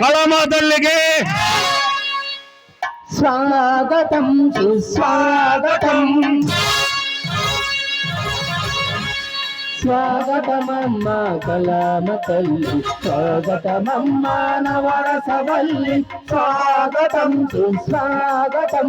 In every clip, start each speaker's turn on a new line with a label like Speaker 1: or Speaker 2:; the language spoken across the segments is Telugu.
Speaker 1: కళామా తల్లికి?
Speaker 2: స్వాగతం సుస్వాగతం. స్వాగతమమ్మ కలామ తల్లి. స్వాగతమమ్మ నవరసవల్లి. స్వాగతం సుస్వాగతం.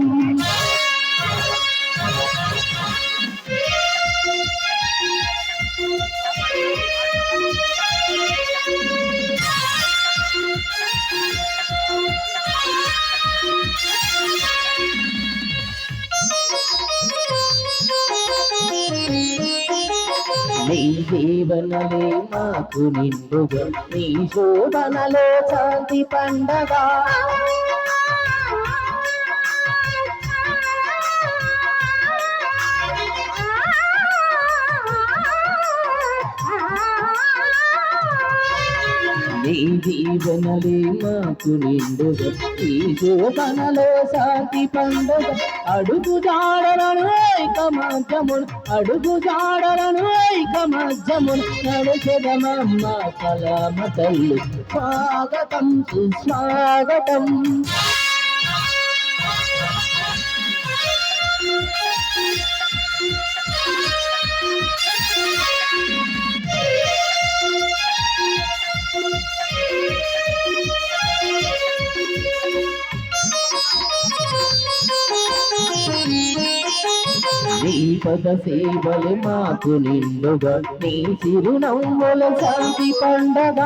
Speaker 2: నీ జీవనలే మాకు నిండుగా నీ శోభనలో శాంతి పండగ. జీవనలే మాకు నిండుగా నీ శోభనలో శాంతి పండుగ అడుగు జాడలను ఐకమధ్యములు అడుగు జాడలను ఐకమధ్యములు నడుచెదమమ్మ కలామ తల్లి స్వాగతం సుస్వాగతం. సేవలు మాకు నిండుగా. నీ చిరునవ్వుల శాంతి పండగ.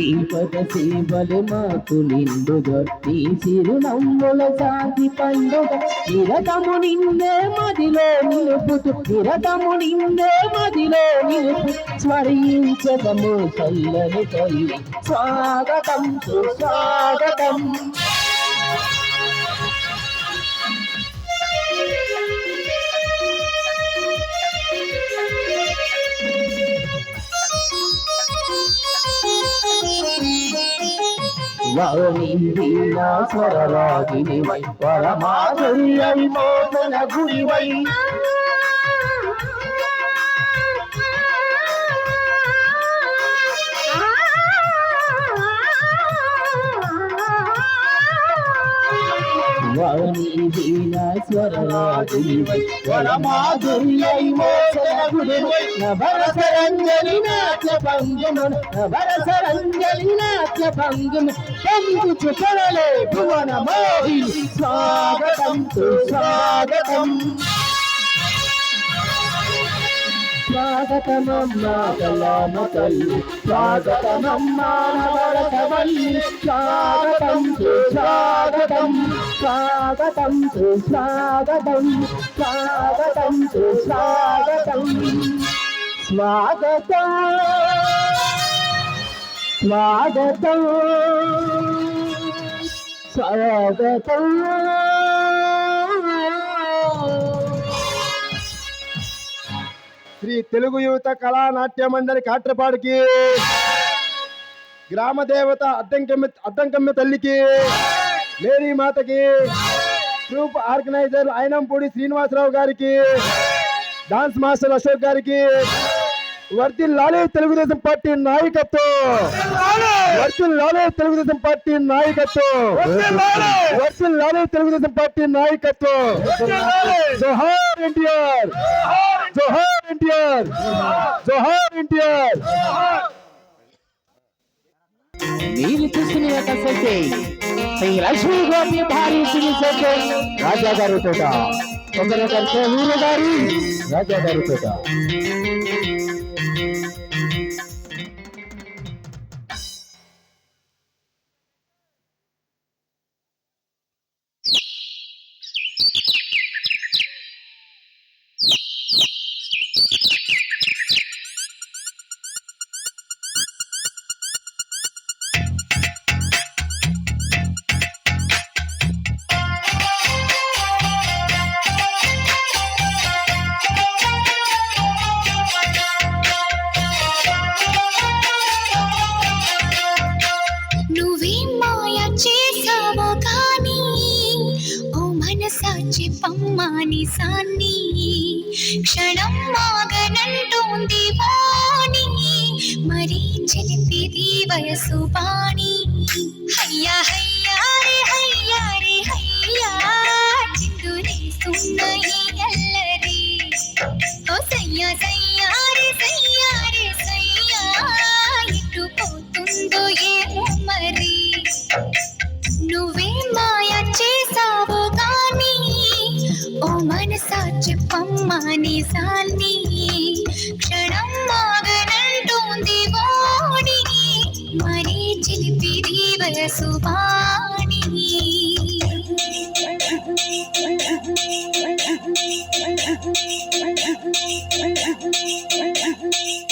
Speaker 2: నీ సేవలు మాకు నిండు నీ చిరునవ్వుల శాంతి పండుగ. నిరతము నిందే మదిలో నిలుపుతూ నిరతము నిందే మదిలో నిలుపు స్మరించదము చల్లని తల్లి. స్వాగతం సుస్వాగతం. వాణి స్వరరాగిని వై పరమాధుర్యై మోదన గురివై వాణి వీణా స్వరరాగిని వై నాట్య భంగిమను నభరసరంజని నాట్య భంగిమ పంగు భువన మోహిని స్వాగతం. స్వాగతమమ్మ కలామ తల్లి స్వాగతమమ్మ నవరసవల్లి స్వాగతం సుస్వాగతం స్వాగతం సుస్వాగతం స్వాగతం సుస్వాగతం స్వాగతం స్వాగతం స్వాగతం.
Speaker 3: శ్రీ తెలుగు యువత కళా నాట్య మండలి కాట్రపాడికి. గ్రామ దేవత అద్దంకమ్మ అద్దంకమ్మ తల్లికి. మేరీ మాతకి. గ్రూప్ ఆర్గనైజర్ అయినంపూడి శ్రీనివాసరావు గారికి. డాన్స్ మాస్టర్ అశోక్ గారికి. వర్దిల్ లాలే తెలుగుదేశం పార్టీ నాయకత్వం. వర్దిల్ లాలే! తెలుగుదేశం పార్టీ నాయకత్వం. వర్దిల్ లాలే! తెలుగుదేశం పార్టీ నాయకత్వం. జోహార్ ఎన్టీఆర్! జోహార్! ఎన్టీఆర్! జోహార్ ఎన్టీఆర్!
Speaker 2: మీరు చూస్తున్న యొక్క సత్య శ్రీ లక్ష్మీ గోపి భారీ శ్రీ సత్య రాజా గారి తోట గారి రాజా గారి తోట.
Speaker 4: you
Speaker 1: చెప్పమ్మాని సాన్ని క్షణం మాగనంటోంది వాణి. మరీ చిలిపిది వయసు పాణి హయ్యా హయ్యా ఓ మనసా చెప్పమ్మా నిజాన్ని క్షణం మాగనంటుంది వాణి మరీ చిలిపి వయసు వాణి you.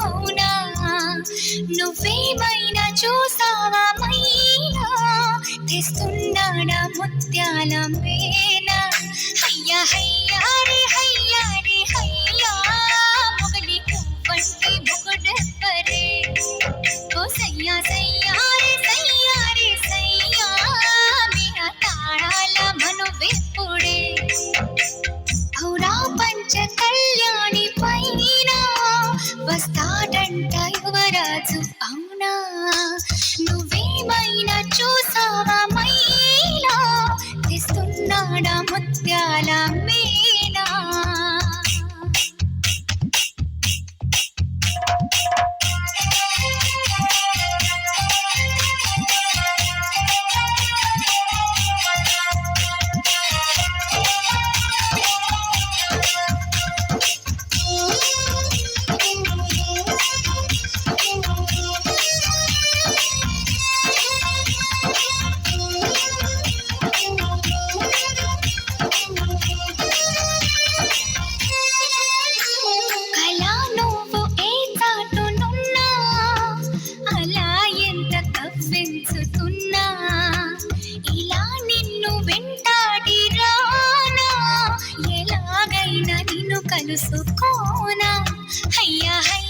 Speaker 1: అవునా? నువ్వేమైనా చూసావా మైనా? తెస్తున్నాడా ముత్యాల మేనా? హయ్యా హయ్యా రే హయ్యా రే హయ్యా. మొగలి వంటి మొగుడెవ్వరే? ఓ సయ్యా సయ్యా. కలుసుకోనా హయ్యా హయ్యా